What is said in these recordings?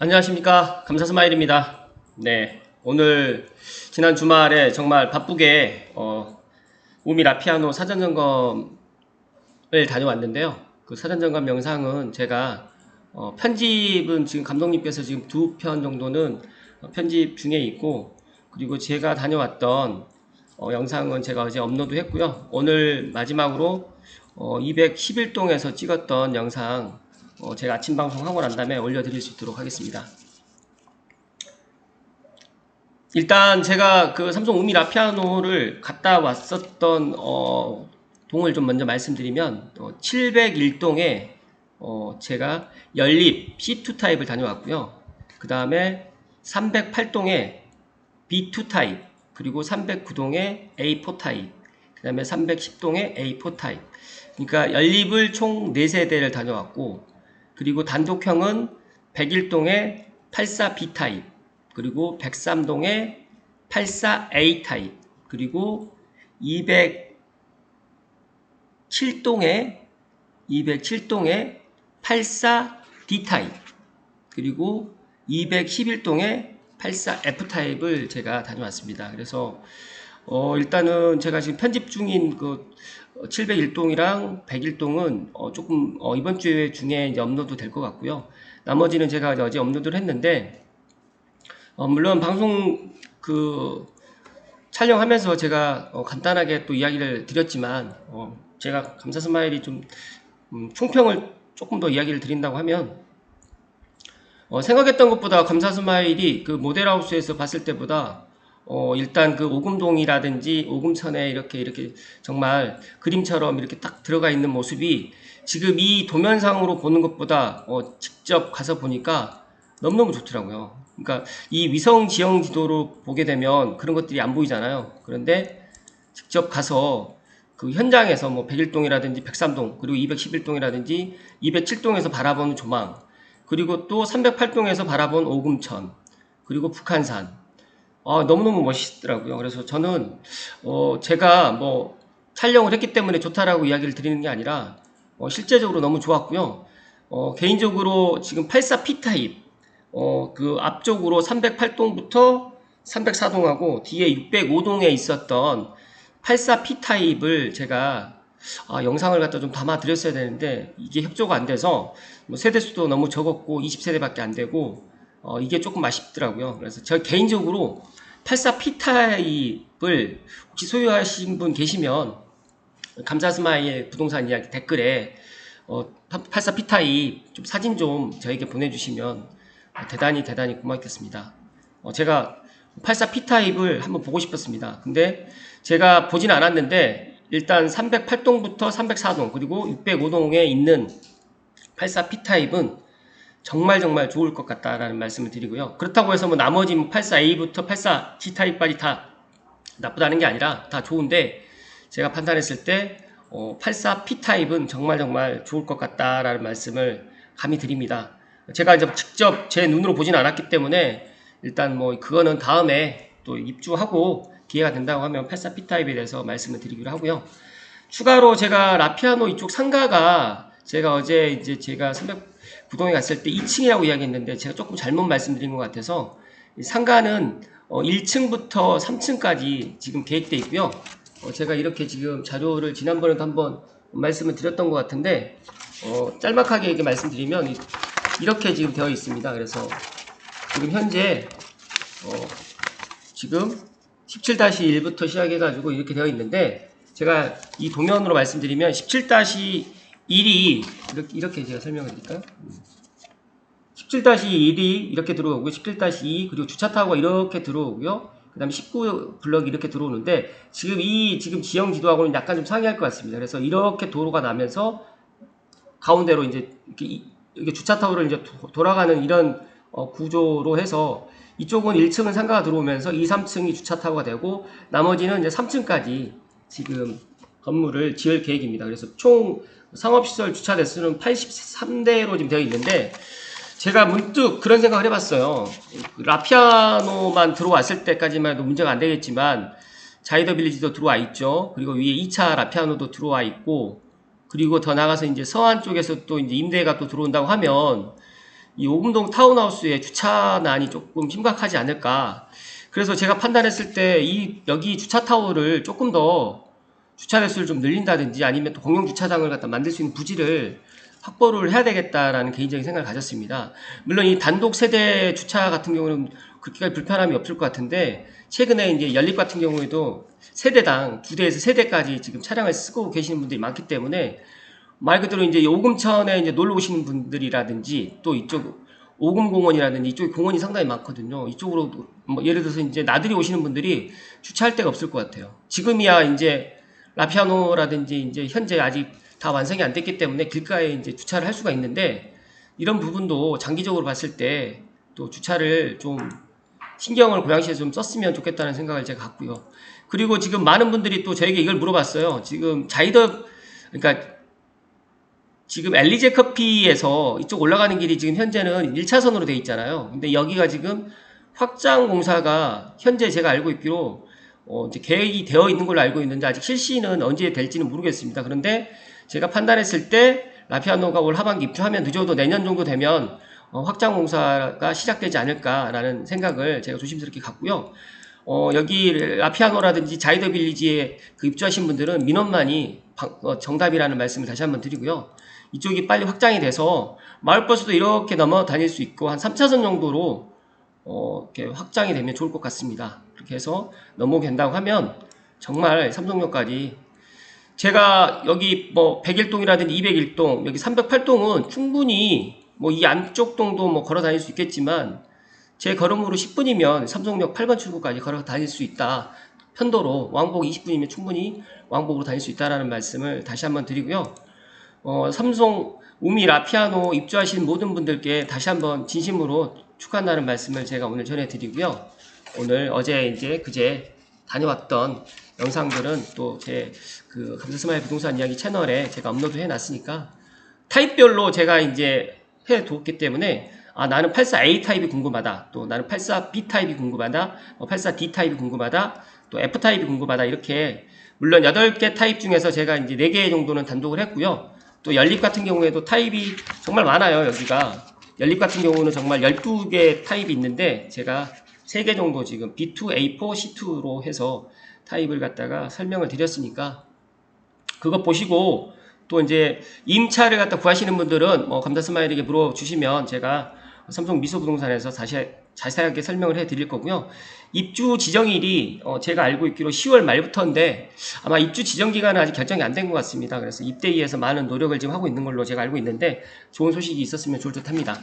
안녕하십니까? 감사스마일입니다. 네 오늘 지난 주말에 정말 바쁘게 어, 우미 라 피아노 사전점검을 다녀왔는데요. 그 사전점검 영상은 제가 어, 편집은 지금 감독님께서 지금 두 편 정도는 어, 편집 중에 있고 그리고 제가 다녀왔던 어, 영상은 제가 어제 업로드 했고요. 오늘 마지막으로 어, 211동에서 찍었던 영상 어, 제가 아침 방송하고 난 다음에 올려드릴 수 있도록 하겠습니다. 일단 제가 그 삼성 우미 라피아노를 갔다 왔었던 어, 동을 좀 먼저 말씀드리면 어, 701동에 어, 제가 연립 C2 타입을 다녀왔고요. 그 다음에 308동에 B2 타입 그리고 309동에 A4 타입 그 다음에 310동에 A4 타입 그러니까 연립을 총 4세대를 다녀왔고 그리고 단독형은 101동에 84B 타입, 그리고 103동에 84A 타입, 그리고 207동에 207동에 84D 타입, 그리고 211동에 84F 타입을 제가 다녀왔습니다. 그래서 어 일단은 제가 지금 편집 중인 그 701동이랑 101동은 어 조금 어 이번 주에 중에 업로드 될 것 같고요. 나머지는 제가 어제 업로드를 했는데 어 물론 방송 그 촬영하면서 제가 어 간단하게 또 이야기를 드렸지만 어 제가 감사 스마일이 좀 음 총평을 조금 더 이야기를 드린다고 하면 어 생각했던 것보다 감사 스마일이 그 모델하우스에서 봤을 때보다 어, 일단 그 오금동이라든지 오금천에 이렇게 이렇게 정말 그림처럼 이렇게 딱 들어가 있는 모습이 지금 이 도면상으로 보는 것보다 어, 직접 가서 보니까 너무너무 좋더라고요. 그러니까 이 위성 지형 지도로 보게 되면 그런 것들이 안 보이잖아요. 그런데 직접 가서 그 현장에서 뭐 101동이라든지 103동 그리고 211동이라든지 207동에서 바라보는 조망 그리고 또 308동에서 바라본 오금천 그리고 북한산 아, 너무너무 멋있더라고요. 그래서 저는, 어, 제가 뭐, 촬영을 했기 때문에 좋다라고 이야기를 드리는 게 아니라, 어, 실제적으로 너무 좋았고요. 어, 개인적으로 지금 84P 타입, 어, 그 앞쪽으로 308동부터 304동하고 뒤에 605동에 있었던 84P 타입을 제가 아, 영상을 갖다 좀 담아 드렸어야 되는데 이게 협조가 안 돼서 뭐 세대수도 너무 적었고 20세대밖에 안 되고 어, 이게 조금 아쉽더라고요. 그래서 저 개인적으로 84P 타입을 혹시 소유하신 분 계시면 감사스마일 부동산 이야기 댓글에 어, 84P 타입 좀 사진 좀 저에게 보내주시면 대단히 대단히 고맙겠습니다. 어, 제가 84P 타입을 한번 보고 싶었습니다. 근데 제가 보진 않았는데 일단 308동부터 304동 그리고 605동에 있는 84P 타입은 정말 정말 좋을 것 같다라는 말씀을 드리고요. 그렇다고 해서 뭐 나머지 84A부터 84G 타입까지 다 나쁘다는 게 아니라 다 좋은데 제가 판단했을 때 어, 84P 타입은 정말 정말 좋을 것 같다라는 말씀을 감히 드립니다. 제가 이제 직접 제 눈으로 보진 않았기 때문에 일단 뭐 그거는 다음에 또 입주하고 기회가 된다고 하면 84P 타입에 대해서 말씀을 드리기로 하고요. 추가로 제가 라피아노 이쪽 상가가 제가 어제 이제 제가 309동에 갔을 때 2층이라고 이야기했는데 제가 조금 잘못 말씀드린 것 같아서 상가는 어 1층부터 3층까지 지금 계획돼 있고요. 어 제가 이렇게 지금 자료를 지난번에도 한번 말씀을 드렸던 것 같은데 어 짤막하게 이렇게 말씀드리면 이렇게 지금 되어 있습니다. 그래서 지금 현재 어 지금 17-1부터 시작해가지고 이렇게 되어 있는데 제가 이 도면으로 말씀드리면 17-1이 이렇게, 이렇게 제가 설명을 드릴까요? 17-1이 이렇게 들어오고요. 17-2 그리고 주차 타고가 이렇게 들어오고요. 그 다음에 19 블럭이 이렇게 들어오는데 지금 이 지금 지형 지도하고는 약간 좀 상이할 것 같습니다. 그래서 이렇게 도로가 나면서 가운데로 이제 이렇게, 이렇게 주차 타워를 이제 도, 돌아가는 이런 어, 구조로 해서 이쪽은 1층은 상가가 들어오면서 2, 3층이 주차 타워가 되고 나머지는 이제 3층까지 지금 건물을 지을 계획입니다. 그래서 총 상업시설 주차 대수는 83대로 지금 되어 있는데 제가 문득 그런 생각을 해봤어요. 라피아노만 들어왔을 때까지만 해도 문제가 안 되겠지만 자이더 빌리지도 들어와 있죠. 그리고 위에 2차 라피아노도 들어와 있고 그리고 더 나가서 이제 서안 쪽에서 또 이제 임대가 또 들어온다고 하면 이 오금동 타운하우스의 주차난이 조금 심각하지 않을까. 그래서 제가 판단했을 때 이 여기 주차 타워를 조금 더 주차 대수를 좀 늘린다든지 아니면 또 공용 주차장을 갖다 만들 수 있는 부지를 확보를 해야 되겠다라는 개인적인 생각을 가졌습니다. 물론 이 단독 세대 주차 같은 경우는 그렇게 불편함이 없을 것 같은데 최근에 이제 연립 같은 경우에도 세대당 두 대에서 세 대까지 지금 차량을 쓰고 계시는 분들이 많기 때문에 말 그대로 이제 오금천에 이제 놀러 오시는 분들이라든지 또 이쪽 오금공원이라든지 이쪽 공원이 상당히 많거든요. 이쪽으로 뭐 예를 들어서 이제 나들이 오시는 분들이 주차할 데가 없을 것 같아요. 지금이야 이제 라피아노라든지 이제 현재 아직 다 완성이 안 됐기 때문에 길가에 이제 주차를 할 수가 있는데 이런 부분도 장기적으로 봤을 때 또 주차를 좀 신경을 고양시에 좀 썼으면 좋겠다는 생각을 제가 갖고요. 그리고 지금 많은 분들이 또 저에게 이걸 물어봤어요. 지금 자이더 그러니까 지금 엘리제 커피에서 이쪽 올라가는 길이 지금 현재는 1차선으로 돼 있잖아요. 근데 여기가 지금 확장 공사가 현재 제가 알고 있기로 어 이제 계획이 되어 있는 걸로 알고 있는데 아직 실시는 언제 될지는 모르겠습니다. 그런데 제가 판단했을 때 라피아노가 올 하반기 입주하면 늦어도 내년 정도 되면 어, 확장 공사가 시작되지 않을까라는 생각을 제가 조심스럽게 갖고요. 어, 여기 라피아노라든지 자이더 빌리지에 그 입주하신 분들은 민원만이 방- 어, 정답이라는 말씀을 다시 한번 드리고요. 이쪽이 빨리 확장이 돼서 마을버스도 이렇게 넘어 다닐 수 있고 한 3차선 정도로 어, 이렇게 확장이 되면 좋을 것 같습니다. 그렇게 해서 넘어간다고 하면 정말 삼성역까지 제가 여기 뭐 101동이라든지 201동, 여기 308동은 충분히 뭐 이 안쪽 동도 뭐 걸어 다닐 수 있겠지만 제 걸음으로 10분이면 삼성역 8번 출구까지 걸어 다닐 수 있다. 편도로 왕복 20분이면 충분히 왕복으로 다닐 수 있다라는 말씀을 다시 한번 드리고요. 어, 삼성 우미 라피아노 입주하신 모든 분들께 다시 한번 진심으로 축하한다는 말씀을 제가 오늘 전해드리고요. 오늘 어제 이제 그제 다녀왔던 영상들은 또 제 그 감사스마일 부동산 이야기 채널에 제가 업로드 해놨으니까 타입별로 제가 이제 해두었기 때문에 아 나는 84A 타입이 궁금하다. 또 나는 84B 타입이 궁금하다. 어, 84D 타입이 궁금하다. 또 F 타입이 궁금하다. 이렇게 물론 8개 타입 중에서 제가 이제 4개 정도는 단독을 했고요. 또 연립 같은 경우에도 타입이 정말 많아요 여기가. 연립 같은 경우는 정말 12개 타입이 있는데 제가 3개 정도 지금 B2, A4, C2로 해서 타입을 갖다가 설명을 드렸으니까 그거 보시고 또 이제 임차를 갖다 구하시는 분들은 뭐 감사 스마일에게 물어주시면 제가 삼성 미소 부동산에서 다시 자세하게 설명을 해 드릴 거고요. 입주 지정일이 어 제가 알고 있기로 10월 말부터인데 아마 입주 지정 기간은 아직 결정이 안 된 것 같습니다. 그래서 입대에 위해서 많은 노력을 지금 하고 있는 걸로 제가 알고 있는데 좋은 소식이 있었으면 좋을 듯합니다.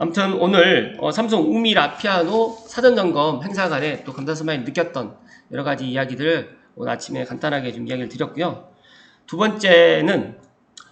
아무튼 오늘 어, 삼성 우미 라피아노 사전 점검 행사간에 또 감사 스마일 느꼈던 여러 가지 이야기들을 오늘 아침에 간단하게 좀 이야기를 드렸고요. 두 번째는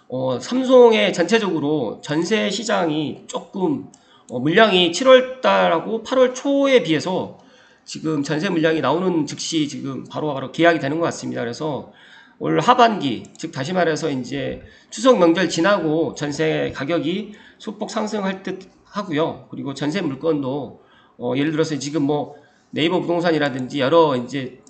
어, 삼성의 전체적으로 전세 시장이 조금 어, 물량이 7월 달하고 8월 초에 비해서 지금 전세 물량이 나오는 즉시 지금 바로 바로 계약이 되는 것 같습니다. 그래서 올 하반기, 즉 다시 말해서 이제 추석 명절 지나고 전세 가격이 소폭 상승할 듯 하고요. 그리고 전세 물건도 어, 예를 들어서 지금 뭐 네이버 부동산이라든지 여러 이제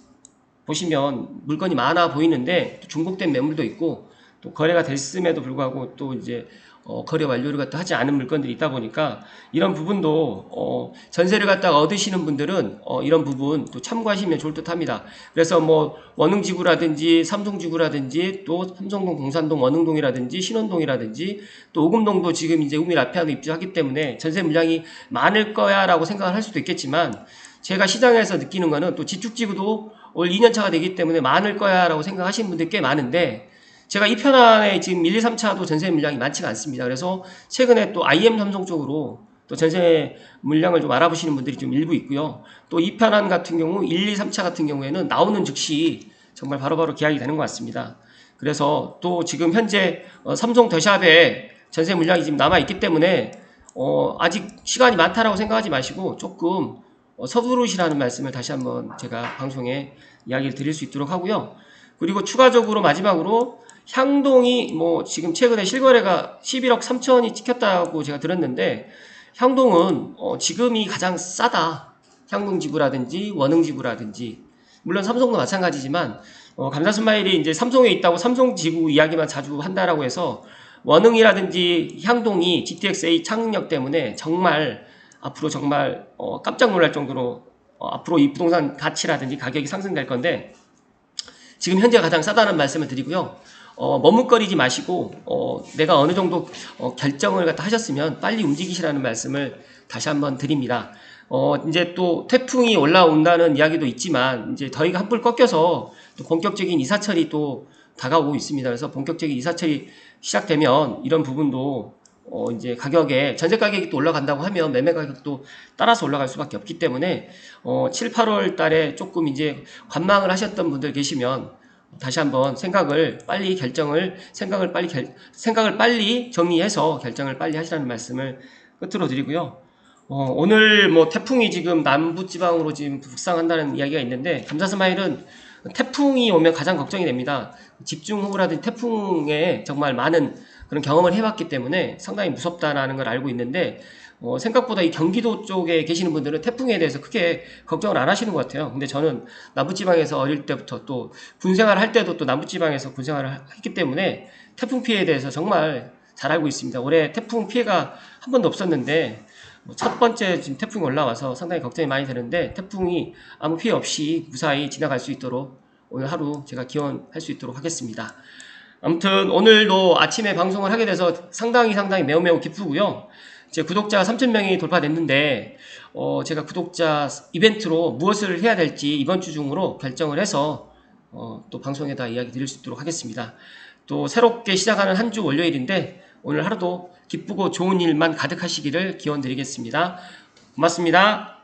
보시면 물건이 많아 보이는데 또 중복된 매물도 있고 또 거래가 됐음에도 불구하고 또 이제 어, 거래 완료를 갖다 하지 않은 물건들이 있다 보니까 이런 부분도 어, 전세를 갖다가 얻으시는 분들은 어, 이런 부분 또 참고하시면 좋을 듯합니다. 그래서 뭐 원흥지구라든지 삼성지구라든지 또 삼성동, 동산동, 원흥동이라든지 신원동이라든지 또 오금동도 지금 이제 우미 라피아노 입주하기 때문에 전세 물량이 많을 거야라고 생각을 할 수도 있겠지만 제가 시장에서 느끼는 거는 또 지축지구도 올 2년차가 되기 때문에 많을 거야라고 생각하시는 분들이 꽤 많은데 제가 이 편 안에 지금 1, 2, 3차도 전세 물량이 많지가 않습니다. 그래서 최근에 또 IM 삼성 쪽으로 또 전세 물량을 좀 알아보시는 분들이 좀 일부 있고요. 또이 편안 같은 경우 1, 2, 3차 같은 경우에는 나오는 즉시 정말 바로바로 계약이 되는 것 같습니다. 그래서 또 지금 현재 어, 삼성 더샵에 전세 물량이 지금 남아 있기 때문에 어, 아직 시간이 많다라고 생각하지 마시고 조금 어, 서두르시라는 말씀을 다시 한번 제가 방송에 이야기를 드릴 수 있도록 하고요. 그리고 추가적으로 마지막으로 향동이 뭐 지금 최근에 실거래가 11억 3천이 찍혔다고 제가 들었는데 향동은 어 지금이 가장 싸다. 향동 지구라든지 원흥 지구라든지 물론 삼성도 마찬가지지만 어 감사스마일이 이제 삼성에 있다고 삼성 지구 이야기만 자주 한다라고 해서 원흥이라든지 향동이 GTX-A 착륙력 때문에 정말 앞으로 정말 어, 깜짝 놀랄 정도로 어, 앞으로 이 부동산 가치라든지 가격이 상승될 건데 지금 현재 가장 싸다는 말씀을 드리고요. 어, 머뭇거리지 마시고 어, 내가 어느 정도 어, 결정을 갖다 하셨으면 빨리 움직이시라는 말씀을 다시 한번 드립니다. 어, 이제 또 태풍이 올라온다는 이야기도 있지만 이제 더위가 한풀 꺾여서 또 본격적인 이사철이 또 다가오고 있습니다. 그래서 본격적인 이사철이 시작되면 이런 부분도 어, 이제 가격에 전세 가격이 또 올라간다고 하면 매매 가격도 따라서 올라갈 수밖에 없기 때문에 어, 7, 8월 달에 조금 이제 관망을 하셨던 분들 계시면 다시 한번 생각을 빨리 결정을 생각을 빨리 결, 생각을 빨리 정리해서 결정을 빨리 하시라는 말씀을 끝으로 드리고요. 어, 오늘 뭐 태풍이 지금 남부 지방으로 지금 북상한다는 이야기가 있는데 감사스마일은 태풍이 오면 가장 걱정이 됩니다. 집중호우라든지 태풍에 정말 많은 그런 경험을 해봤기 때문에 상당히 무섭다라는 걸 알고 있는데 어, 생각보다 이 경기도 쪽에 계시는 분들은 태풍에 대해서 크게 걱정을 안 하시는 것 같아요. 근데 저는 남부지방에서 어릴 때부터 또 군생활을 할 때도 또 남부지방에서 군생활을 하- 했기 때문에 태풍 피해에 대해서 정말 잘 알고 있습니다. 올해 태풍 피해가 한 번도 없었는데 뭐첫 번째 지금 태풍이 올라와서 상당히 걱정이 많이 되는데 태풍이 아무 피해 없이 무사히 지나갈 수 있도록 오늘 하루 제가 기원할 수 있도록 하겠습니다. 아무튼 오늘도 아침에 방송을 하게 돼서 상당히 상당히 매우 매우 기쁘고요. 제 구독자가 3,000명이 돌파됐는데 어, 제가 구독자 이벤트로 무엇을 해야 될지 이번 주 중으로 결정을 해서 어, 또 방송에다 이야기 드릴 수 있도록 하겠습니다. 또 새롭게 시작하는 한 주 월요일인데 오늘 하루도 기쁘고 좋은 일만 가득하시기를 기원 드리겠습니다. 고맙습니다.